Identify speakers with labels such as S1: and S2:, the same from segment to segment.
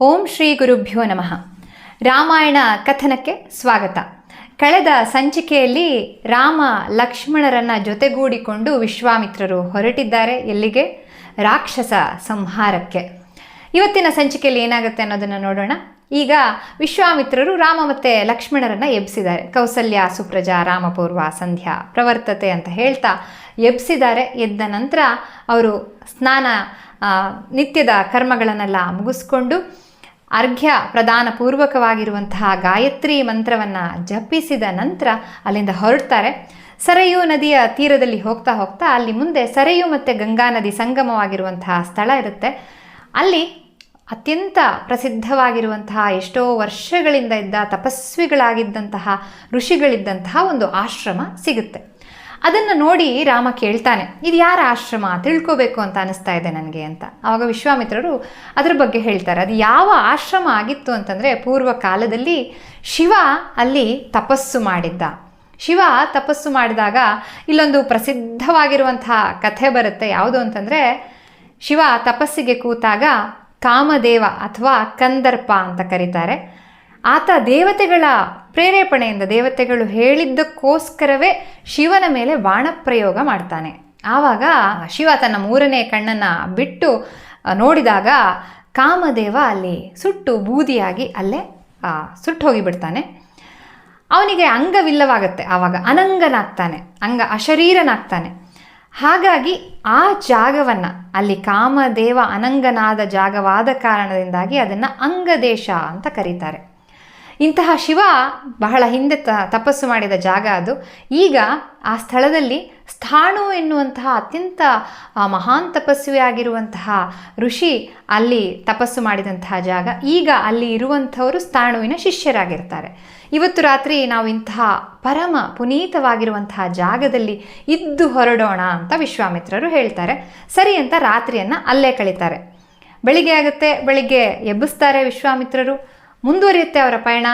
S1: ಓಂ ಶ್ರೀ ಗುರುಭ್ಯೋ ನಮಃ. ರಾಮಾಯಣ ಕಥನಕ್ಕೆ ಸ್ವಾಗತ. ಕಳೆದ ಸಂಚಿಕೆಯಲ್ಲಿ ರಾಮ ಲಕ್ಷ್ಮಣರನ್ನ ಜೊತೆಗೂಡಿಕೊಂಡು ವಿಶ್ವಾಮಿತ್ರರು ಹೊರಟಿದ್ದಾರೆ ಎಲ್ಲಿಗೆ? ರಾಕ್ಷಸ ಸಂಹಾರಕ್ಕೆ. ಇವತ್ತಿನ ಸಂಚಿಕೆಯಲ್ಲಿ ಏನಾಗುತ್ತೆ ಅನ್ನೋದನ್ನು ನೋಡೋಣ. ಈಗ ವಿಶ್ವಾಮಿತ್ರರು ರಾಮ ಮತ್ತು ಲಕ್ಷ್ಮಣರನ್ನ ಎಬ್ಸಿದ್ದಾರೆ. ಕೌಸಲ್ಯ, ಸುಪ್ರಜಾ, ರಾಮಪೂರ್ವ, ಸಂಧ್ಯಾ ಪ್ರವರ್ತತೆ ಅಂತ ಹೇಳ್ತಾ ಎಬ್ಸಿದ್ದಾರೆ. ಎದ್ದ ನಂತರ ಅವರು ಸ್ನಾನ ನಿತ್ಯದ ಕರ್ಮಗಳನ್ನೆಲ್ಲ ಮುಗಿಸ್ಕೊಂಡು ಅರ್ಘ್ಯ ಪ್ರದಾನ ಪೂರ್ವಕವಾಗಿರುವಂತಹ ಗಾಯತ್ರಿ ಮಂತ್ರವನ್ನು ಜಪಿಸಿದ ನಂತರ ಅಲ್ಲಿಂದ ಹೊರಡ್ತಾರೆ. ಸರಯೂ ನದಿಯ ತೀರದಲ್ಲಿ ಹೋಗ್ತಾ ಹೋಗ್ತಾ ಅಲ್ಲಿ ಮುಂದೆ ಸರಯೂ ಮತ್ತು ಗಂಗಾ ನದಿ ಸಂಗಮವಾಗಿರುವಂತಹ ಸ್ಥಳ ಇರುತ್ತೆ. ಅಲ್ಲಿ ಅತ್ಯಂತ ಪ್ರಸಿದ್ಧವಾಗಿರುವಂತಹ ಎಷ್ಟೋ ವರ್ಷಗಳಿಂದ ಇದ್ದ ತಪಸ್ವಿಗಳಾಗಿದ್ದಂತಹ ಋಷಿಗಳಿದ್ದಂತಹ ಒಂದು ಆಶ್ರಮ ಸಿಗುತ್ತೆ. ಅದನ್ನು ನೋಡಿ ರಾಮ ಕೇಳ್ತಾನೆ, ಇದು ಯಾರ ಆಶ್ರಮ? ತಿಳ್ಕೋಬೇಕು ಅಂತ ಅನಿಸ್ತಾ ಇದೆ ನನಗೆ ಅಂತ. ಆವಾಗ ವಿಶ್ವಾಮಿತ್ರರು ಅದ್ರ ಬಗ್ಗೆ ಹೇಳ್ತಾರೆ, ಅದು ಯಾವ ಆಶ್ರಮ ಆಗಿತ್ತು ಅಂತಂದರೆ ಪೂರ್ವ ಕಾಲದಲ್ಲಿ ಶಿವ ಅಲ್ಲಿ ತಪಸ್ಸು ಮಾಡಿದ್ದ. ಶಿವ ತಪಸ್ಸು ಮಾಡಿದಾಗ ಇಲ್ಲೊಂದು ಪ್ರಸಿದ್ಧವಾಗಿರುವಂತಹ ಕಥೆ ಬರುತ್ತೆ, ಯಾವುದು ಅಂತಂದರೆ ಶಿವ ತಪಸ್ಸಿಗೆ ಕೂತಾಗ ಕಾಮದೇವ ಅಥವಾ ಕಂದರ್ಪ ಅಂತ ಕರೀತಾರೆ. ಆತ ದೇವತೆಗಳ ಪ್ರೇರೇಪಣೆಯಿಂದ ದೇವತೆಗಳು ಹೇಳಿದ್ದಕ್ಕೋಸ್ಕರವೇ ಶಿವನ ಮೇಲೆ ಬಾಣಪ್ರಯೋಗ ಮಾಡ್ತಾನೆ. ಆವಾಗ ಶಿವ ತನ್ನ ಮೂರನೇ ಕಣ್ಣನ್ನು ಬಿಟ್ಟು ನೋಡಿದಾಗ ಕಾಮದೇವ ಅಲ್ಲಿ ಸುಟ್ಟು ಬೂದಿಯಾಗಿ ಅಲ್ಲೇ ಸುಟ್ಟು ಹೋಗಿಬಿಡ್ತಾನೆ ಅವನಿಗೆ ಅಂಗವಿಲ್ಲವಾಗತ್ತೆ. ಆವಾಗ ಅನಂಗನಾಗ್ತಾನೆ, ಅಂಗ ಅಶರೀರನಾಗ್ತಾನೆ. ಹಾಗಾಗಿ ಆ ಜಾಗವನ್ನು, ಅಲ್ಲಿ ಕಾಮದೇವ ಅನಂಗನಾದ ಜಾಗವಾದ ಕಾರಣದಿಂದಾಗಿ ಅದನ್ನು ಅಂಗದೇಶ ಅಂತ ಕರೀತಾರೆ. ಇಂತಹ ಶಿವ ಬಹಳ ಹಿಂದೆ ತ, ತಪಸ್ಸು ಮಾಡಿದ ಜಾಗ ಅದು. ಈಗ ಆ ಸ್ಥಳದಲ್ಲಿ ಸ್ಥಾಣು ಎನ್ನುವಂತಹ ಅತ್ಯಂತ ಮಹಾನ್ ತಪಸ್ವಿಯಾಗಿರುವಂತಹ ಋಷಿ ಅಲ್ಲಿ ತಪಸ್ಸು ಮಾಡಿದಂತಹ ಜಾಗ. ಈಗ ಅಲ್ಲಿ ಇರುವಂಥವರು ಸ್ಥಾಣುವಿನ ಶಿಷ್ಯರಾಗಿರ್ತಾರೆ. ಇವತ್ತು ರಾತ್ರಿ ನಾವು ಇಂತಹ ಪರಮ ಪುನೀತವಾಗಿರುವಂತಹ ಜಾಗದಲ್ಲಿ ಇದ್ದು ಹೊರಡೋಣ ಅಂತ ವಿಶ್ವಾಮಿತ್ರರು ಹೇಳ್ತಾರೆ. ಸರಿ ಅಂತ ರಾತ್ರಿಯನ್ನು ಅಲ್ಲೇ ಕಳೀತಾರೆ. ಬೆಳಿಗ್ಗೆ ಆಗುತ್ತೆ, ಬೆಳಿಗ್ಗೆ ಎಬ್ಬಿಸ್ತಾರೆ ವಿಶ್ವಾಮಿತ್ರರು. ಮುಂದುವರಿಯುತ್ತೆ ಅವರ ಪಯಣ.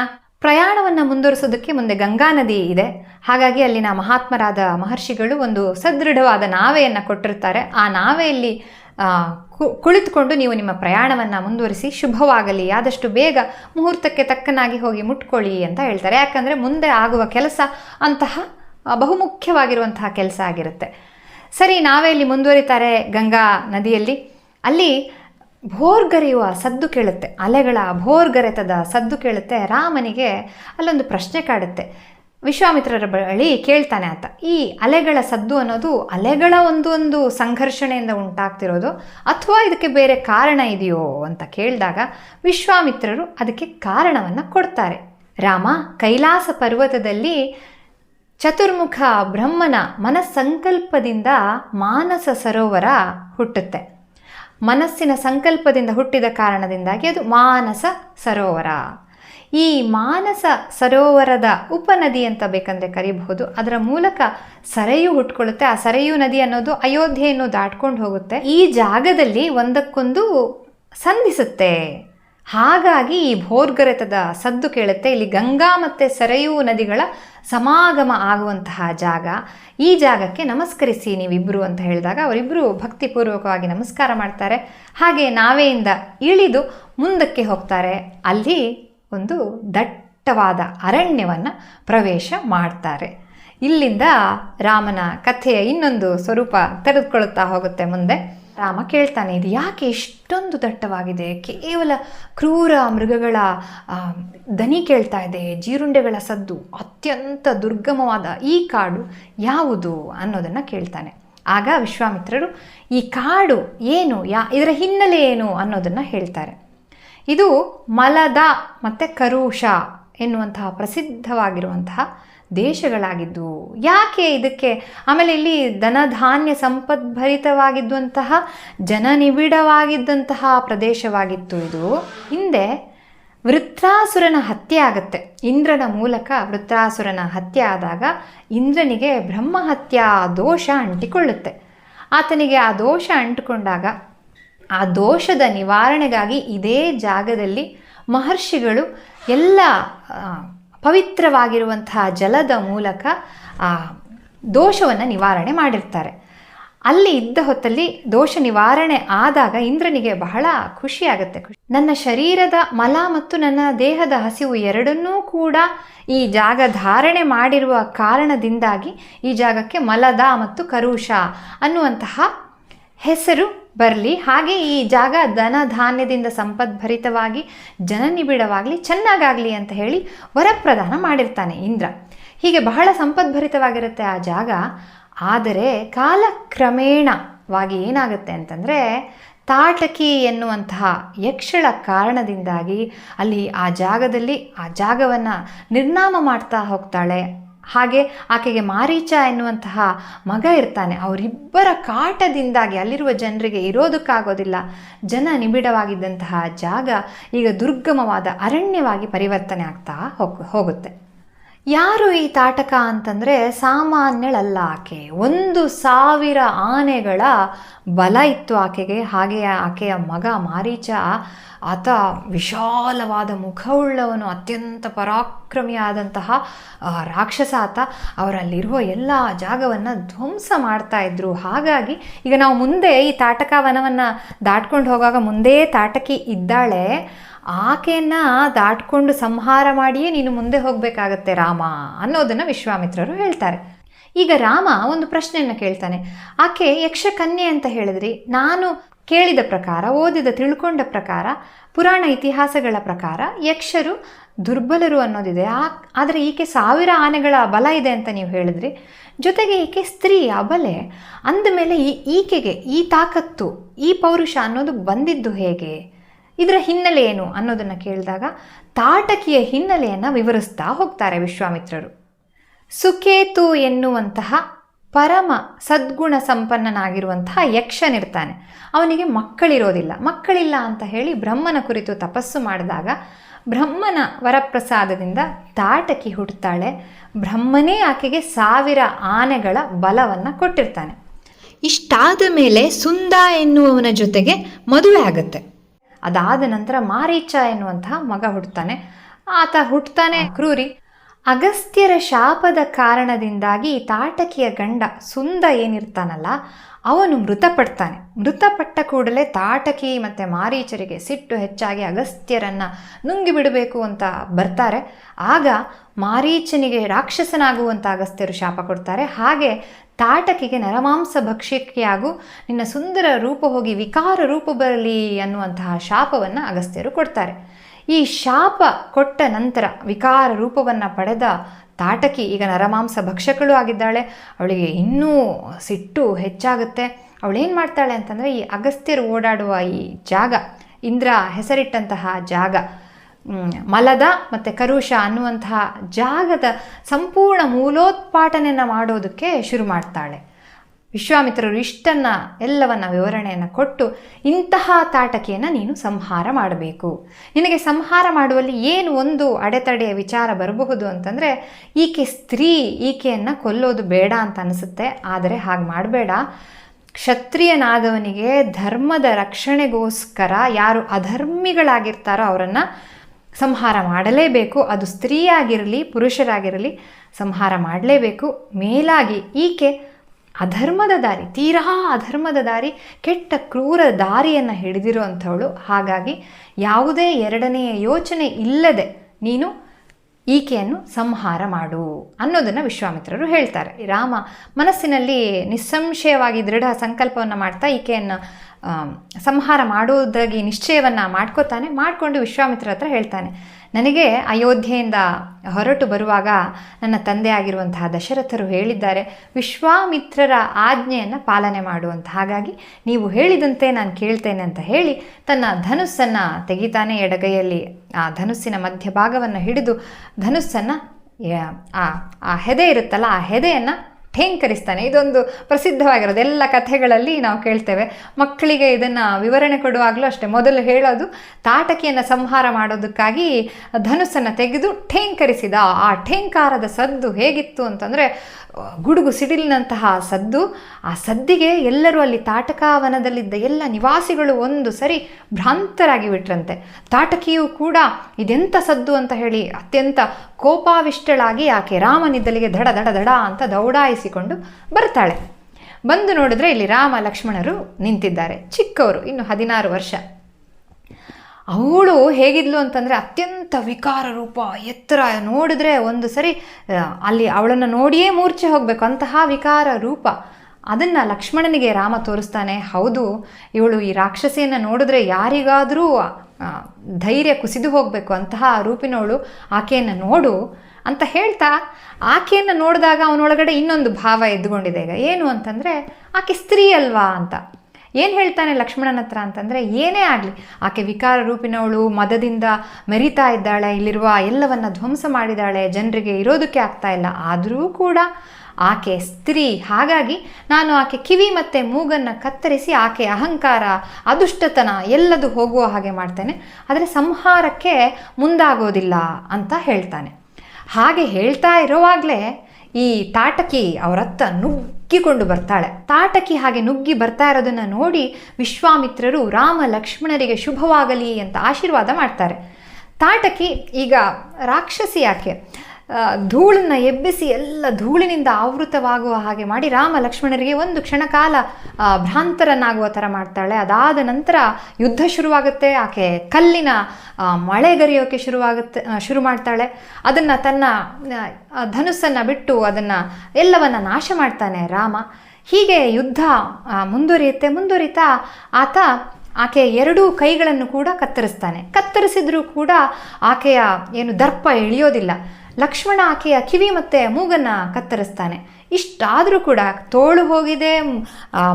S1: ಪ್ರಯಾಣವನ್ನು ಮುಂದುವರಿಸೋದಕ್ಕೆ ಮುಂದೆ ಗಂಗಾ ನದಿ ಇದೆ. ಹಾಗಾಗಿ ಅಲ್ಲಿನ ಮಹಾತ್ಮರಾದ ಮಹರ್ಷಿಗಳು ಒಂದು ಸದೃಢವಾದ ನಾವೆಯನ್ನು ಕೊಟ್ಟಿರ್ತಾರೆ. ಆ ನಾವೆಯಲ್ಲಿ ಕುಳಿತುಕೊಂಡು ನೀವು ನಿಮ್ಮ ಪ್ರಯಾಣವನ್ನು ಮುಂದುವರಿಸಿ ಶುಭವಾಗಲಿ. ಆದಷ್ಟು ಬೇಗ ಮುಹೂರ್ತಕ್ಕೆ ತಕ್ಕನಾಗಿ ಹೋಗಿ ಮುಟ್ಕೊಳ್ಳಿ ಅಂತ ಹೇಳ್ತಾರೆ. ಯಾಕಂದರೆ ಮುಂದೆ ಆಗುವ ಕೆಲಸ ಅಂತಹ ಬಹುಮುಖ್ಯವಾಗಿರುವಂತಹ ಕೆಲಸ ಆಗಿರುತ್ತೆ. ಸರಿ ನಾವೇ ಇಲ್ಲಿ ಮುಂದುವರಿತಾರೆ ಗಂಗಾ ನದಿಯಲ್ಲಿ? ಅಲ್ಲಿ ಭೋರ್ಗರೆಯುವ ಸದ್ದು ಕೇಳುತ್ತೆ. ಅಲೆಗಳ ಭೋರ್ಗರೆತದ ಸದ್ದು ಕೇಳುತ್ತೆ. ರಾಮನಿಗೆ ಅಲ್ಲೊಂದು ಪ್ರಶ್ನೆ ಕಾಡುತ್ತೆ. ವಿಶ್ವಾಮಿತ್ರರ ಬಳಿ ಕೇಳ್ತಾನೆ ಆತ. ಈ ಅಲೆಗಳ ಸದ್ದು ಅನ್ನೋದು ಅಲೆಗಳ ಒಂದು ಒಂದು ಸಂಘರ್ಷಣೆಯಿಂದ ಉಂಟಾಗ್ತಿರೋದು ಅಥವಾ ಇದಕ್ಕೆ ಬೇರೆ ಕಾರಣ ಇದೆಯೋ ಅಂತ ಕೇಳಿದಾಗ ವಿಶ್ವಾಮಿತ್ರರು ಅದಕ್ಕೆ ಕಾರಣವನ್ನು ಕೊಡ್ತಾರೆ. ರಾಮ, ಕೈಲಾಸ ಪರ್ವತದಲ್ಲಿ ಚತುರ್ಮುಖ ಬ್ರಹ್ಮನ ಮನಸ್ಸಂಕಲ್ಪದಿಂದ ಮಾನಸ ಸರೋವರ ಹುಟ್ಟುತ್ತೆ. ಮನಸ್ಸಿನ ಸಂಕಲ್ಪದಿಂದ ಹುಟ್ಟಿದ ಕಾರಣದಿಂದಾಗಿ ಅದು ಮಾನಸ ಸರೋವರ. ಈ ಮಾನಸ ಸರೋವರದ ಉಪನದಿ ಅಂತ ಬೇಕಂದರೆ ಕರಿಬಹುದು. ಅದರ ಮೂಲಕ ಸರೆಯು ಹುಟ್ಕೊಳ್ಳುತ್ತೆ. ಆ ಸರೆಯು ನದಿ ಅನ್ನೋದು ಅಯೋಧ್ಯೆಯನ್ನು ದಾಟ್ಕೊಂಡು ಹೋಗುತ್ತೆ. ಈ ಜಾಗದಲ್ಲಿ ಒಂದಕ್ಕೊಂದು ಸಂಧಿಸುತ್ತೆ. ಹಾಗಾಗಿ ಈ ಭೋರ್ಗರೆತದ ಸದ್ದು ಕೇಳುತ್ತೆ. ಇಲ್ಲಿ ಗಂಗಾ ಮತ್ತು ಸರಯೂ ನದಿಗಳ ಸಮಾಗಮ ಆಗುವಂತಹ ಜಾಗ. ಈ ಜಾಗಕ್ಕೆ ನಮಸ್ಕರಿಸಿ ನೀವಿಬ್ಬರು ಅಂತ ಹೇಳಿದಾಗ ಅವರಿಬ್ಬರು ಭಕ್ತಿಪೂರ್ವಕವಾಗಿ ನಮಸ್ಕಾರ ಮಾಡ್ತಾರೆ. ಹಾಗೆ ನಾವೆಯಿಂದ ಇಳಿದು ಮುಂದಕ್ಕೆ ಹೋಗ್ತಾರೆ. ಅಲ್ಲಿ ಒಂದು ದಟ್ಟವಾದ ಅರಣ್ಯವನ್ನು ಪ್ರವೇಶ ಮಾಡ್ತಾರೆ. ಇಲ್ಲಿಂದ ರಾಮನ ಕಥೆಯ ಇನ್ನೊಂದು ಸ್ವರೂಪ ತೆರೆದುಕೊಳ್ಳುತ್ತಾ ಹೋಗುತ್ತೆ ಮುಂದೆ. ರಾಮ ಕೇಳ್ತಾನೆ, ಇದು ಯಾಕೆ ಇಷ್ಟೊಂದು ದಟ್ಟವಾಗಿದೆ? ಕೇವಲ ಕ್ರೂರ ಮೃಗಗಳ ದನಿ ಕೇಳ್ತಾ ಇದೆ, ಜೀರುಂಡೆಗಳ ಸದ್ದು, ಅತ್ಯಂತ ದುರ್ಗಮವಾದ ಈ ಕಾಡು ಯಾವುದು? ಅನ್ನೋದನ್ನು ಕೇಳ್ತಾನೆ. ಆಗ ವಿಶ್ವಾಮಿತ್ರರು, ಈ ಕಾಡು ಏನು? ಯಾ, ಇದರ ಹಿನ್ನೆಲೆ ಏನು? ಅನ್ನೋದನ್ನು ಹೇಳ್ತಾರೆ. ಇದು ಮಲದ ಮತ್ತು ಕರೂಷ ಎನ್ನುವಂತಹ ಪ್ರಸಿದ್ಧವಾಗಿರುವಂತಹ ದೇಶಗಳಾಗಿದ್ದು, ಯಾಕೆ ಇದಕ್ಕೆ? ಆಮೇಲೆ ಇಲ್ಲಿ ಧನಧಾನ್ಯ ಸಂಪದ್ಭರಿತವಾಗಿದ್ದಂತಹ, ಜನನಿಬಿಡವಾಗಿದ್ದಂತಹ ಪ್ರದೇಶವಾಗಿತ್ತು ಇದು. ಹಿಂದೆ ವೃತ್ರಾಸುರನ ಹತ್ಯೆ ಆಗುತ್ತೆ. ಇಂದ್ರನ ಮೂಲಕ ವೃತ್ರಾಸುರನ ಹತ್ಯೆ ಆದಾಗ ಇಂದ್ರನಿಗೆ ಬ್ರಹ್ಮಹತ್ಯಾ ದೋಷ ಅಂಟಿಕೊಳ್ಳುತ್ತೆ. ಆತನಿಗೆ ಆ ದೋಷ ಅಂಟಿಕೊಂಡಾಗ ಆ ದೋಷದ ನಿವಾರಣೆಗಾಗಿ ಇದೇ ಜಾಗದಲ್ಲಿ ಮಹರ್ಷಿಗಳು ಎಲ್ಲ ಪವಿತ್ರವಾಗಿರುವಂತಹ ಜಲದ ಮೂಲಕ ಆ ದೋಷವನ್ನು ನಿವಾರಣೆ ಮಾಡಿರ್ತಾರೆ. ಅಲ್ಲಿ ಇದ್ದ ಹೊತ್ತಲ್ಲಿ ದೋಷ ನಿವಾರಣೆ ಆದಾಗ ಇಂದ್ರನಿಗೆ ಬಹಳ ಖುಷಿಯಾಗುತ್ತೆ. ಖುಷಿ ನನ್ನ ಶರೀರದ ಮಲ ಮತ್ತು ನನ್ನ ದೇಹದ ಹಸಿವು ಎರಡನ್ನೂ ಕೂಡ ಈ ಜಾಗ ಧಾರಣೆ ಮಾಡಿರುವ ಕಾರಣದಿಂದಾಗಿ ಈ ಜಾಗಕ್ಕೆ ಮಲದ ಮತ್ತು ಕರುಷ ಅನ್ನುವಂತಹ ಹೆಸರು ಬರಲಿ. ಹಾಗೆ ಈ ಜಾಗ ಧನ ಧಾನ್ಯದಿಂದ ಸಂಪದ್ಭರಿತವಾಗಿ, ಜನನಿಬಿಡವಾಗಲಿ, ಚೆನ್ನಾಗಾಗಲಿ ಅಂತ ಹೇಳಿ ವರಪ್ರದಾನ ಮಾಡಿರ್ತಾನೆ ಇಂದ್ರ. ಹೀಗೆ ಬಹಳ ಸಂಪದ್ಭರಿತವಾಗಿರುತ್ತೆ ಆ ಜಾಗ. ಆದರೆ ಕಾಲಕ್ರಮೇಣವಾಗಿ ಏನಾಗುತ್ತೆ ಅಂತಂದರೆ, ತಾಟಕಿ ಎನ್ನುವಂತಹ ಯಕ್ಷಳ ಕಾರಣದಿಂದಾಗಿ ಅಲ್ಲಿ ಆ ಜಾಗದಲ್ಲಿ ಆ ಜಾಗವನ್ನು ನಿರ್ನಾಮ ಮಾಡ್ತಾ ಹೋಗ್ತಾಳೆ. ಹಾಗೆ ಆಕೆಗೆ ಮಾರೀಚ ಎನ್ನುವಂತಹ ಮಗ ಇರ್ತಾನೆ. ಅವರಿಬ್ಬರ ಕಾಟದಿಂದಾಗಿ ಅಲ್ಲಿರುವ ಜನರಿಗೆ ಇರೋದಕ್ಕಾಗೋದಿಲ್ಲ. ಜನ ನಿಬಿಡವಾಗಿದ್ದಂತಹ ಜಾಗ ಈಗ ದುರ್ಗಮವಾದ ಅರಣ್ಯವಾಗಿ ಪರಿವರ್ತನೆ ಆಗ್ತಾ ಹೋಗ್, ಹೋಗುತ್ತೆ. ಯಾರು ಈ ತಾಟಕ ಅಂತಂದರೆ ಸಾಮಾನ್ಯಳಲ್ಲ ಆಕೆ. ಒಂದು ಸಾವಿರ ಆನೆಗಳ ಬಲ ಇತ್ತು ಆಕೆಗೆ. ಹಾಗೆ ಆಕೆಯ ಮಗ ಮಾರೀಚ ಆತ ವಿಶಾಲವಾದ ಮುಖವುಳ್ಳವನು, ಅತ್ಯಂತ ಪರಾಕ್ರಮಿಯಾದಂತಹ ರಾಕ್ಷಸ ಆತ. ಅವರಲ್ಲಿರುವ ಎಲ್ಲ ಜಾಗವನ್ನು ಧ್ವಂಸ ಮಾಡ್ತಾ ಇದ್ರು. ಹಾಗಾಗಿ ಈಗ ನಾವು ಮುಂದೆ ಈ ತಾಟಕ ವನವನ್ನು ದಾಟ್ಕೊಂಡು ಹೋಗುವಾಗ ಮುಂದೆ ತಾಟಕಿ ಇದ್ದಾಳೆ. ಆಕೆಯನ್ನ ದಾಟ್ಕೊಂಡು ಸಂಹಾರ ಮಾಡಿಯೇ ನೀನು ಮುಂದೆ ಹೋಗಬೇಕಾಗತ್ತೆ ರಾಮ ಅನ್ನೋದನ್ನು ವಿಶ್ವಾಮಿತ್ರರು ಹೇಳ್ತಾರೆ. ಈಗ ರಾಮ ಒಂದು ಪ್ರಶ್ನೆಯನ್ನು ಕೇಳ್ತಾನೆ. ಆಕೆ ಯಕ್ಷಕನ್ಯೆ ಅಂತ ಹೇಳಿದ್ರಿ. ನಾನು ಕೇಳಿದ ಪ್ರಕಾರ, ಓದಿದ, ತಿಳ್ಕೊಂಡ ಪ್ರಕಾರ, ಪುರಾಣ ಇತಿಹಾಸಗಳ ಪ್ರಕಾರ ಯಕ್ಷರು ದುರ್ಬಲರು ಅನ್ನೋದಿದೆ. ಆ, ಆದರೆ ಈಕೆ ಸಾವಿರ ಆನೆಗಳ ಬಲ ಇದೆ ಅಂತ ನೀವು ಹೇಳಿದ್ರಿ. ಜೊತೆಗೆ ಈಕೆ ಸ್ತ್ರೀ, ಅಬಲೆ. ಅಂದಮೇಲೆ ಈ ಈಕೆಗೆ ಈ ತಾಕತ್ತು, ಈ ಪೌರುಷ ಅನ್ನೋದು ಬಂದಿದ್ದು ಹೇಗೆ? ಇದರ ಹಿನ್ನೆಲೆ ಏನು ಅನ್ನೋದನ್ನು ಕೇಳಿದಾಗ ತಾಟಕಿಯ ಹಿನ್ನೆಲೆಯನ್ನು ವಿವರಿಸ್ತಾ ಹೋಗ್ತಾರೆ ವಿಶ್ವಾಮಿತ್ರರು. ಸುಕೇತು ಎನ್ನುವಂತಹ ಪರಮ ಸದ್ಗುಣ ಸಂಪನ್ನನಾಗಿರುವಂತಹ ಯಕ್ಷನಿರ್ತಾನೆ ಅವನಿಗೆ ಮಕ್ಕಳಿರೋದಿಲ್ಲ. ಮಕ್ಕಳಿಲ್ಲ ಅಂತ ಹೇಳಿ ಬ್ರಹ್ಮನ ಕುರಿತು ತಪಸ್ಸು ಮಾಡಿದಾಗ ಬ್ರಹ್ಮನ ವರಪ್ರಸಾದದಿಂದ ತಾಟಕಿ ಹುಟ್ಟುತ್ತಾಳೆ ಬ್ರಹ್ಮನೇ ಆಕೆಗೆ ಸಾವಿರ ಆನೆಗಳ ಬಲವನ್ನು ಕೊಟ್ಟಿರ್ತಾನೆ. ಇಷ್ಟಾದ ಮೇಲೆ ಸುಂದ ಎನ್ನುವವನ ಜೊತೆಗೆ ಮದುವೆ ಆಗುತ್ತೆ. ಅದಾದ ನಂತರ ಮಾರೀಚ ಎನ್ನುವಂತಹ ಮಗ ಹುಟ್ಟುತ್ತಾನೆ ಆತ ಹುಟ್ಟುತ್ತಾನೆ ಕ್ರೂರಿ. ಅಗಸ್ತ್ಯರ ಶಾಪದ ಕಾರಣದಿಂದಾಗಿ ತಾಟಕಿಯ ಗಂಡ ಸುಂದ ಏನಿರ್ತಾನಲ್ಲ ಅವನು ಮೃತಪಡ್ತಾನೆ. ಮೃತಪಟ್ಟ ಕೂಡಲೇ ತಾಟಕಿ ಮತ್ತು ಮಾರೀಚರಿಗೆ ಸಿಟ್ಟು ಹೆಚ್ಚಾಗಿ ಅಗಸ್ತ್ಯರನ್ನು ನುಂಗಿ ಬಿಡಬೇಕು ಅಂತ ಬರ್ತಾರೆ. ಆಗ ಮಾರೀಚನಿಗೆ ರಾಕ್ಷಸನಾಗುವಂಥ ಅಗಸ್ತ್ಯರು ಶಾಪ ಕೊಡ್ತಾರೆ. ಹಾಗೆ ತಾಟಕಿಗೆ ನರಮಾಂಸ ಭಕ್ಷಿಕೆಯಾಗು ನಿನ್ನ ಸುಂದರ ರೂಪ ಹೋಗಿ ವಿಕಾರ ರೂಪ ಬರಲಿ ಅನ್ನುವಂತಹ ಶಾಪವನ್ನು ಅಗಸ್ತ್ಯರು ಕೊಡ್ತಾರೆ. ಈ ಶಾಪ ಕೊಟ್ಟ ನಂತರ ವಿಕಾರ ರೂಪವನ್ನು ಪಡೆದ ತಾಟಕಿ, ಈಗ ನರಮಾಂಸ ಭಕ್ಷಕಳು ಆಗಿದ್ದಾಳೆ. ಅವಳಿಗೆ ಇನ್ನೂ ಸಿಟ್ಟು ಹೆಚ್ಚಾಗುತ್ತೆ. ಅವಳೇನು ಮಾಡ್ತಾಳೆ ಅಂತಂದರೆ ಈ ಅಗಸ್ತ್ಯರು ಓಡಾಡುವ ಈ ಜಾಗ, ಇಂದ್ರ ಹೆಸರಿಟ್ಟಂತಹ ಜಾಗ ಮಲದ ಮತ್ತು ಕರುಷ ಅನ್ನುವಂತಹ ಜಾಗದ ಸಂಪೂರ್ಣ ಮೂಲೋತ್ಪಾಟನೆಯನ್ನು ಮಾಡೋದಕ್ಕೆ ಶುರು ಮಾಡ್ತಾಳೆ. ವಿಶ್ವಾಮಿತ್ರರು ಇಷ್ಟನ್ನ ಎಲ್ಲವನ್ನ ವಿವರಣೆಯನ್ನು ಕೊಟ್ಟು ಇಂತಹ ತಾಟಕೆಯನ್ನು ನೀನು ಸಂಹಾರ ಮಾಡಬೇಕು. ನಿನಗೆ ಸಂಹಾರ ಮಾಡುವಲ್ಲಿ ಏನು ಒಂದು ಅಡೆತಡೆಯ ವಿಚಾರ ಬರಬಹುದು ಅಂತಂದರೆ, ಈಕೆ ಸ್ತ್ರೀ, ಈಕೆಯನ್ನು ಕೊಲ್ಲೋದು ಬೇಡ ಅಂತ ಅನಿಸುತ್ತೆ. ಆದರೆ ಹಾಗೆ ಮಾಡಬೇಡ. ಕ್ಷತ್ರಿಯನಾದವನಿಗೆ ಧರ್ಮದ ರಕ್ಷಣೆಗೋಸ್ಕರ ಯಾರು ಅಧರ್ಮಿಗಳಾಗಿರ್ತಾರೋ ಅವರನ್ನು ಸಂಹಾರ ಮಾಡಲೇಬೇಕು. ಅದು ಸ್ತ್ರೀಯಾಗಿರಲಿ, ಪುರುಷರಾಗಿರಲಿ ಸಂಹಾರ ಮಾಡಲೇಬೇಕು. ಮೇಲಾಗಿ ಈಕೆ ಅಧರ್ಮದ ದಾರಿ, ತೀರಾ ಅಧರ್ಮದ ದಾರಿ, ಕೆಟ್ಟ ಕ್ರೂರ ದಾರಿಯನ್ನು ಹಿಡಿದಿರುವಂಥವಳು. ಹಾಗಾಗಿ ಯಾವುದೇ ಎರಡನೆಯ ಯೋಚನೆ ಇಲ್ಲದೆ ನೀನು ಈಕೆಯನ್ನು ಸಂಹಾರ ಮಾಡು ಅನ್ನೋದನ್ನು ವಿಶ್ವಾಮಿತ್ರರು ಹೇಳ್ತಾರೆ. ರಾಮ ಮನಸ್ಸಿನಲ್ಲಿ ನಿಸ್ಸಂಶಯವಾಗಿ ದೃಢ ಸಂಕಲ್ಪವನ್ನು ಮಾಡ್ತಾ ಈಕೆಯನ್ನು ಸಂಹಾರ ಮಾಡೋದಾಗಿ ನಿಶ್ಚಯವನ್ನು ಮಾಡ್ಕೋತಾನೆ, ಮಾಡಿಕೊಂಡು ವಿಶ್ವಾಮಿತ್ರ ಹತ್ರ ಹೇಳ್ತಾನೆ. ನನಗೆ ಅಯೋಧ್ಯೆಯಿಂದ ಹೊರಟು ಬರುವಾಗ ನನ್ನ ತಂದೆ ಆಗಿರುವಂತಹ ದಶರಥರು ಹೇಳಿದ್ದಾರೆ, ವಿಶ್ವಾಮಿತ್ರರ ಆಜ್ಞೆಯನ್ನು ಪಾಲನೆ ಮಾಡುವಂತ ಹಾಗಾಗಿ ನೀವು ಹೇಳಿದಂತೆ ನಾನು ಕೇಳ್ತೇನೆ ಅಂತ ಹೇಳಿ ತನ್ನ ಧನುಸ್ಸನ್ನು ತೆಗಿತಾನೆ ಎಡಗೈಯಲ್ಲಿ, ಆ ಧನುಸ್ಸಿನ ಮಧ್ಯಭಾಗವನ್ನು ಹಿಡಿದು ಧನುಸ್ಸನ್ನು, ಆ ಆ ಹೆದೆ ಇರುತ್ತಲ್ಲ, ಆ ಹೆದೆಯನ್ನು ಠೇಂಕರಿಸ್ತಾನೆ ಇದೊಂದು ಪ್ರಸಿದ್ಧವಾಗಿರೋದು. ಎಲ್ಲ ಕಥೆಗಳಲ್ಲಿ ನಾವು ಕೇಳ್ತೇವೆ. ಮಕ್ಕಳಿಗೆ ಇದನ್ನು ವಿವರಣೆ ಕೊಡುವಾಗಲೂ ಅಷ್ಟೇ. ಮೊದಲು ಹೇಳೋದು, ತಾಟಕಿಯನ್ನು ಸಂಹಾರ ಮಾಡೋದಕ್ಕಾಗಿ ಧನುಸನ್ನು ತೆಗೆದು ಠೇಂಕರಿಸಿದ. ಆ ಠೇಂಕಾರದ ಸದ್ದು ಹೇಗಿತ್ತು ಅಂತಂದರೆ, ಗುಡುಗು ಸಿಡಿಲಿನಂತಹ ಸದ್ದು. ಆ ಸದ್ದಿಗೆ ಎಲ್ಲರೂ ಅಲ್ಲಿ ತಾಟಕಾವನದಲ್ಲಿದ್ದ ಎಲ್ಲ ನಿವಾಸಿಗಳು ಒಂದು ಸರಿ ಭ್ರಾಂತರಾಗಿ ಬಿಟ್ರಂತೆ. ತಾಟಕಿಯು ಕೂಡ ಇದೆಂಥ ಸದ್ದು ಅಂತ ಹೇಳಿ ಅತ್ಯಂತ ಕೋಪಾವಿಷ್ಟಳಾಗಿ ಆಕೆ ರಾಮನಿದ್ದಲಿಗೆ ದಡ ದಡ ದಡ ಅಂತ ದೌಡಾಯಿಸಿಕೊಂಡು ಬರ್ತಾಳೆ. ಬಂದು ನೋಡಿದ್ರೆ ಇಲ್ಲಿ ರಾಮ, ಲಕ್ಷ್ಮಣರು ನಿಂತಿದ್ದಾರೆ. ಚಿಕ್ಕವರು, ಇನ್ನು ಹದಿನಾರು ವರ್ಷ. ಅವಳು ಹೇಗಿದ್ಲು ಅಂತಂದರೆ ಅತ್ಯಂತ ವಿಕಾರ ರೂಪ, ಎತ್ತರ ನೋಡಿದ್ರೆ ಒಂದು ಸರಿ ಅಲ್ಲಿ ಅವಳನ್ನು ನೋಡಿಯೇ ಮೂರ್ಛೆ ಹೋಗಬೇಕು. ಅಂತಹ ವಿಕಾರ ರೂಪ. ಅದನ್ನು ಲಕ್ಷ್ಮಣನಿಗೆ ರಾಮ ತೋರಿಸ್ತಾನೆ. ಹೌದು, ಇವಳು ಈ ರಾಕ್ಷಸಿಯನ್ನು ನೋಡಿದ್ರೆ ಯಾರಿಗಾದರೂ ಧೈರ್ಯ ಕುಸಿದು ಹೋಗಬೇಕು. ಅಂತಹ ರೂಪಿನವಳು ಆಕೆಯನ್ನು ನೋಡು ಅಂತ ಹೇಳ್ತಾ ಆಕೆಯನ್ನು ನೋಡಿದಾಗ ಅವನೊಳಗಡೆ ಇನ್ನೊಂದು ಭಾವ ಎದ್ದುಕೊಂಡಿದೆ. ಈಗ ಏನು ಅಂತಂದರೆ, ಆಕೆ ಸ್ತ್ರೀ ಅಲ್ವಾ ಅಂತ. ಏನು ಹೇಳ್ತಾನೆ ಲಕ್ಷ್ಮಣನ ಹತ್ರ ಅಂತಂದರೆ, ಏನೇ ಆಗಲಿ, ಆಕೆ ವಿಕಾರ ರೂಪಿನವಳು, ಮದದಿಂದ ಮೆರಿತಾ ಇದ್ದಾಳೆ, ಇಲ್ಲಿರುವ ಎಲ್ಲವನ್ನ ಧ್ವಂಸ ಮಾಡಿದ್ದಾಳೆ ಜನರಿಗೆ ಇರೋದಕ್ಕೆ ಆಗ್ತಾ ಇಲ್ಲ. ಆದರೂ ಕೂಡ ಆಕೆ ಸ್ತ್ರೀ. ಹಾಗಾಗಿ ನಾನು ಆಕೆ ಕಿವಿ ಮತ್ತು ಮೂಗನ್ನು ಕತ್ತರಿಸಿ ಆಕೆ ಅಹಂಕಾರ, ಅದುಷ್ಟತನ ಎಲ್ಲದು ಹೋಗುವ ಹಾಗೆ ಮಾಡ್ತೇನೆ. ಆದರೆ ಸಂಹಾರಕ್ಕೆ ಮುಂದಾಗೋದಿಲ್ಲ ಅಂತ ಹೇಳ್ತಾನೆ. ಹಾಗೆ ಹೇಳ್ತಾ ಇರೋವಾಗಲೇ ಈ ತಾಟಕಿ ಅವರತ್ತ ನುಗ್ಗಿಕೊಂಡು ಬರ್ತಾಳೆ. ತಾಟಕಿ ಹಾಗೆ ನುಗ್ಗಿ ಬರ್ತಾ ಇರೋದನ್ನು ನೋಡಿ ವಿಶ್ವಾಮಿತ್ರರು ರಾಮ ಲಕ್ಷ್ಮಣರಿಗೆ ಶುಭವಾಗಲಿ ಅಂತ ಆಶೀರ್ವಾದ ಮಾಡ್ತಾರೆ. ತಾಟಕಿ ಈಗ ರಾಕ್ಷಸಿ ಯಾಕೆ? ಧೂಳನ್ನ ಎಬ್ಬಿಸಿ ಎಲ್ಲ ಧೂಳಿನಿಂದ ಆವೃತವಾಗುವ ಹಾಗೆ ಮಾಡಿ ರಾಮ ಲಕ್ಷ್ಮಣರಿಗೆ ಒಂದು ಕ್ಷಣಕಾಲ ಭ್ರಾಂತರನ್ನಾಗುವ ಥರ ಮಾಡ್ತಾಳೆ. ಅದಾದ ನಂತರ ಯುದ್ಧ ಶುರುವಾಗುತ್ತೆ. ಆಕೆ ಕಲ್ಲಿನ ಮಳೆಗರಿಯೋಕೆ ಶುರುವಾಗುತ್ತೆ ಶುರು ಮಾಡ್ತಾಳೆ. ಅದನ್ನು ತನ್ನ ಧನುಸ್ಸನ್ನು ಬಿಟ್ಟು ಅದನ್ನು ಎಲ್ಲವನ್ನು ನಾಶ ಮಾಡ್ತಾನೆ ರಾಮ. ಹೀಗೆ ಯುದ್ಧ ಮುಂದುವರಿಯುತ್ತೆ. ಮುಂದುವರಿತಾ ಆತ ಆಕೆ ಎರಡೂ ಕೈಗಳನ್ನು ಕೂಡ ಕತ್ತರಿಸ್ತಾನೆ. ಕತ್ತರಿಸಿದ್ರೂ ಕೂಡ ಆಕೆಯ ಏನು ದರ್ಪ ಇಳಿಯೋದಿಲ್ಲ ಲಕ್ಷ್ಮಣ ಆಕೆಯ ಕಿವಿ ಮತ್ತು ಮೂಗನ್ನು ಕತ್ತರಿಸ್ತಾನೆ. ಇಷ್ಟಾದರೂ ಕೂಡ ತೋಳು ಹೋಗಿದೆ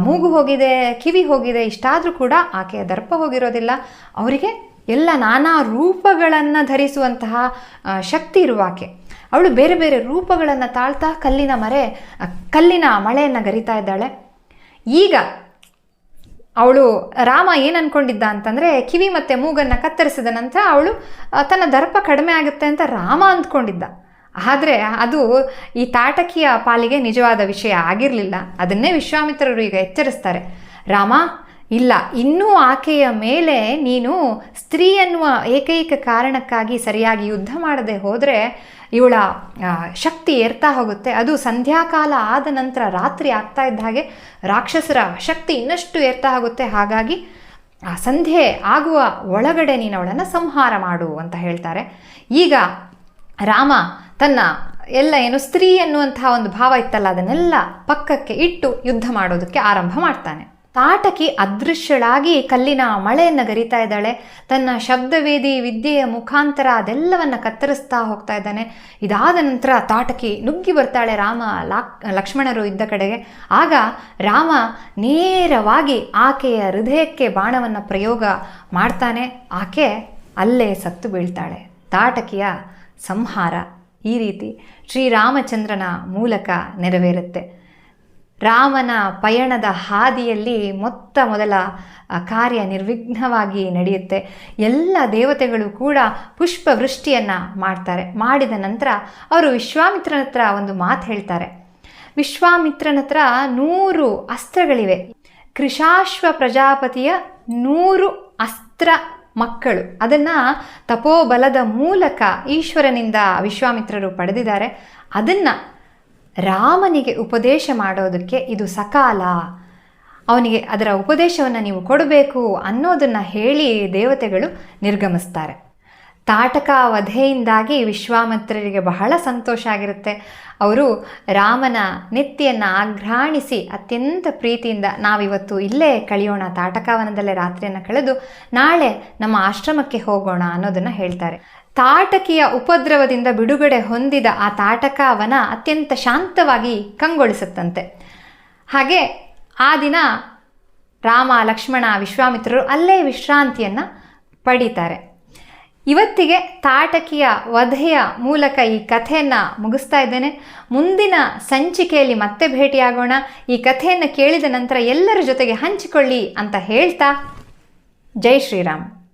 S1: ಮೂಗು ಹೋಗಿದೆ, ಕಿವಿ ಹೋಗಿದೆ, ಇಷ್ಟಾದರೂ ಕೂಡ ಆಕೆಯ ದರ್ಪ ಹೋಗಿರೋದಿಲ್ಲ. ಅವರಿಗೆ ಎಲ್ಲ ನಾನಾ ರೂಪಗಳನ್ನು ಧರಿಸುವಂತಹ ಶಕ್ತಿ ಇರುವ ಆಕೆ. ಅವಳು ಬೇರೆ ಬೇರೆ ರೂಪಗಳನ್ನು ತಾಳ್ತಾ ಕಲ್ಲಿನ ಮರೆ ಕಲ್ಲಿನ ಮಳೆಯನ್ನು ಗರಿತಾ ಇದ್ದಾಳೆ. ಈಗ ಅವಳು ರಾಮ ಏನು ಅನ್ಕೊಂಡಿದ್ದ ಅಂತಂದರೆ, ಕಿವಿ ಮತ್ತು ಮೂಗನ್ನು ಕತ್ತರಿಸಿದ ನಂತರ ಅವಳು ತನ್ನ ದರ್ಪ ಕಡಿಮೆ ಆಗುತ್ತೆ ಅಂತ ರಾಮ ಅಂದ್ಕೊಂಡಿದ್ದ. ಆದರೆ ಅದು ಈ ತಾಟಕಿಯ ಪಾಲಿಗೆ ನಿಜವಾದ ವಿಷಯ ಆಗಿರಲಿಲ್ಲ. ಅದನ್ನೇ ವಿಶ್ವಾಮಿತ್ರರು ಈಗ ಎಚ್ಚರಿಸ್ತಾರೆ. ರಾಮ ಇಲ್ಲ, ಇನ್ನೂ ಆಕೆಯ ಮೇಲೆ ನೀನು ಸ್ತ್ರೀ ಅನ್ನುವ ಏಕೈಕ ಕಾರಣಕ್ಕಾಗಿ ಸರಿಯಾಗಿ ಯುದ್ಧ ಮಾಡದೆ ಹೋದರೆ ಇವಳ ಶಕ್ತಿ ಏರ್ತಾ ಹೋಗುತ್ತೆ. ಅದು ಸಂಧ್ಯಾಕಾಲ ಆದ ನಂತರ ರಾತ್ರಿ ಆಗ್ತಾ ಇದ್ದ ಹಾಗೆ ರಾಕ್ಷಸರ ಶಕ್ತಿ ಇನ್ನಷ್ಟು ಏರ್ತಾ ಹೋಗುತ್ತೆ. ಹಾಗಾಗಿ ಆ ಸಂಧ್ಯೆ ಆಗುವ ಒಳಗಡೆ ನೀನು ಅವಳನ್ನು ಸಂಹಾರ ಮಾಡು ಅಂತ ಹೇಳ್ತಾರೆ. ಈಗ ರಾಮ ತನ್ನ ಎಲ್ಲ ಏನು ಸ್ತ್ರೀ ಎನ್ನುವಂತಹ ಒಂದು ಭಾವ ಇತ್ತಲ್ಲ, ಅದನ್ನೆಲ್ಲ ಪಕ್ಕಕ್ಕೆ ಇಟ್ಟು ಯುದ್ಧ ಮಾಡೋದಕ್ಕೆ ಆರಂಭ ಮಾಡ್ತಾನೆ. ತಾಟಕಿ ಅದೃಶ್ಯಳಾಗಿ ಕಲ್ಲಿನ ಮಳೆಯನ್ನು ಗರಿತಾ ಇದ್ದಾಳೆ. ತನ್ನ ಶಬ್ದವೇದಿ ವಿದ್ಯೆಯ ಮುಖಾಂತರ ಅದೆಲ್ಲವನ್ನು ಕತ್ತರಿಸ್ತಾ ಹೋಗ್ತಾ ಇದ್ದಾನೆ. ಇದಾದ ನಂತರ ತಾಟಕಿ ನುಗ್ಗಿ ಬರ್ತಾಳೆ ರಾಮ ಲಾಕ್, ಲಕ್ಷ್ಮಣರು ಇದ್ದ ಕಡೆಗೆ. ಆಗ ರಾಮ ನೇರವಾಗಿ ಆಕೆಯ ಹೃದಯಕ್ಕೆ ಬಾಣವನ್ನು ಪ್ರಯೋಗ ಮಾಡ್ತಾನೆ. ಆಕೆ ಅಲ್ಲೇ ಸತ್ತು ಬೀಳ್ತಾಳೆ. ತಾಟಕಿಯ ಸಂಹಾರ ಈ ರೀತಿ ಶ್ರೀರಾಮಚಂದ್ರನ ಮೂಲಕ ನೆರವೇರುತ್ತೆ. ರಾಮನ ಪಯಣದ ಹಾದಿಯಲ್ಲಿ ಮೊತ್ತ ಮೊದಲ ಕಾರ್ಯ ನಿರ್ವಿಘ್ನವಾಗಿ ನಡೆಯುತ್ತೆ. ಎಲ್ಲ ದೇವತೆಗಳು ಕೂಡ ಪುಷ್ಪವೃಷ್ಟಿಯನ್ನು ಮಾಡ್ತಾರೆ. ಮಾಡಿದ ನಂತರ ಅವರು ವಿಶ್ವಾಮಿತ್ರನ ಹತ್ರ ಒಂದು ಮಾತು ಹೇಳ್ತಾರೆ. ವಿಶ್ವಾಮಿತ್ರನ ಹತ್ರ ನೂರು ಅಸ್ತ್ರಗಳಿವೆ. ಕೃಷಾಶ್ವ ಪ್ರಜಾಪತಿಯ ನೂರು ಅಸ್ತ್ರ ಮಕ್ಕಳು. ಅದನ್ನು ತಪೋಬಲದ ಮೂಲಕ ಈಶ್ವರನಿಂದ ವಿಶ್ವಾಮಿತ್ರರು ಪಡೆದಿದ್ದಾರೆ. ಅದನ್ನು ರಾಮನಿಗೆ ಉಪದೇಶ ಮಾಡೋದಕ್ಕೆ ಇದು ಸಕಾಲ. ಅವನಿಗೆ ಅದರ ಉಪದೇಶವನ್ನು ನೀವು ಕೊಡಬೇಕು ಅನ್ನೋದನ್ನು ಹೇಳಿ ದೇವತೆಗಳು ನಿರ್ಗಮಿಸ್ತಾರೆ. ತಾಟಕ ವಧೆಯಿಂದಾಗಿ ವಿಶ್ವಾಮಿತ್ರರಿಗೆ ಬಹಳ ಸಂತೋಷ ಆಗಿರುತ್ತೆ. ಅವರು ರಾಮನ ನೆತ್ತಿಯನ್ನು ಆಘ್ರಾಣಿಸಿ ಅತ್ಯಂತ ಪ್ರೀತಿಯಿಂದ ನಾವಿವತ್ತು ಇಲ್ಲೇ ಕಳೆಯೋಣ, ತಾಟಕವನದಲ್ಲೇ ರಾತ್ರಿಯನ್ನು ಕಳೆದು ನಾಳೆ ನಮ್ಮ ಆಶ್ರಮಕ್ಕೆ ಹೋಗೋಣ ಅನ್ನೋದನ್ನು ಹೇಳ್ತಾರೆ. ತಾಟಕಿಯ ಉಪದ್ರವದಿಂದ ಬಿಡುಗಡೆ ಹೊಂದಿದ ಆ ತಾಟಕ ಅವನ ಅತ್ಯಂತ ಶಾಂತವಾಗಿ ಕಂಗೊಳಿಸುತ್ತಂತೆ. ಹಾಗೆ ಆ ದಿನ ರಾಮ, ಲಕ್ಷ್ಮಣ, ವಿಶ್ವಾಮಿತ್ರರು ಅಲ್ಲೇ ವಿಶ್ರಾಂತಿಯನ್ನು ಪಡೀತಾರೆ. ಇವತ್ತಿಗೆ ತಾಟಕಿಯ ವಧೆಯ ಮೂಲಕ ಈ ಕಥೆಯನ್ನು ಮುಗಿಸ್ತಾ ಇದ್ದೇನೆ. ಮುಂದಿನ ಸಂಚಿಕೆಯಲ್ಲಿ ಮತ್ತೆ ಭೇಟಿಯಾಗೋಣ. ಈ ಕಥೆಯನ್ನು ಕೇಳಿದ ನಂತರ ಎಲ್ಲರ ಜೊತೆಗೆ ಹಂಚಿಕೊಳ್ಳಿ ಅಂತ ಹೇಳ್ತಾ, ಜೈ ಶ್ರೀರಾಮ್.